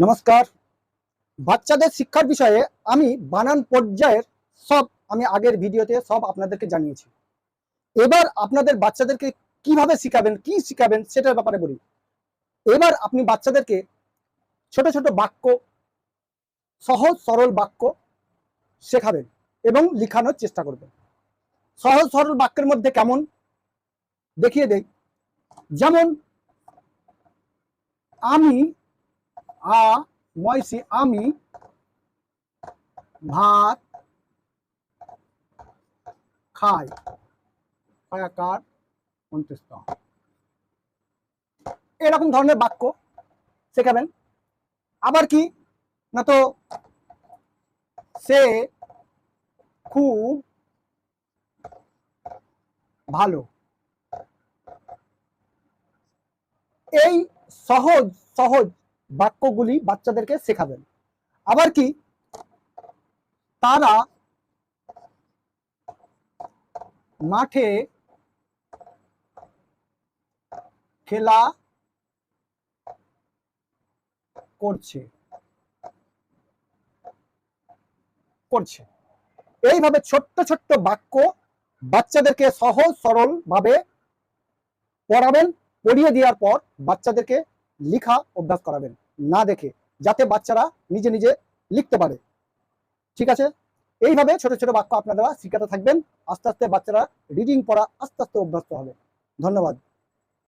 নমস্কার। বাচ্চাদের শিক্ষার বিষয়ে আমি বানান পর্যায়ের সব আমি আগের ভিডিওতে সব আপনাদেরকে জানিয়েছি। এবার আপনাদের বাচ্চাদেরকে কীভাবে শিখাবেন, কি শিখাবেন সেটার ব্যাপারে বলি। এবার আপনি বাচ্চাদেরকে ছোট ছোট বাক্য, সহজ সরল বাক্য শেখাবেন এবং লিখানোর চেষ্টা করবেন। সহজ সরল বাক্যের মধ্যে কেমন? দেখিয়ে দেই। যেমন, আমি আ ময়সি আমি, ভাত, খাই অন্ত্যেষ্ট এরকম ধরনের বাক্য শেখাবেন। আবার কি? না তো, সে খুব ভালো। এই সহজ সহজ বাক্যগুলি বাচ্চাদেরকে শেখাবেন। আবার কি? তারা মাঠে খেলা করছে। করছে। এইভাবে ছোট্ট ছোট্ট বাক্য বাচ্চাদেরকে সহজ সরল ভাবে পড়াবেন, পড়িয়ে দেওয়ার পর বাচ্চাদেরকে লিখা অভ্যাস করাবেন, না দেখে, যাতে বাচ্চারা নিজে নিজে লিখতে পারে। ঠিক আছে? এইভাবে ছোট ছোট বাক্য আপনারা শিখাতে থাকবেন। আস্তে আস্তে বাচ্চারা রিডিং পড়া আস্তে আস্তে অভ্যস্ত হবে। ধন্যবাদ।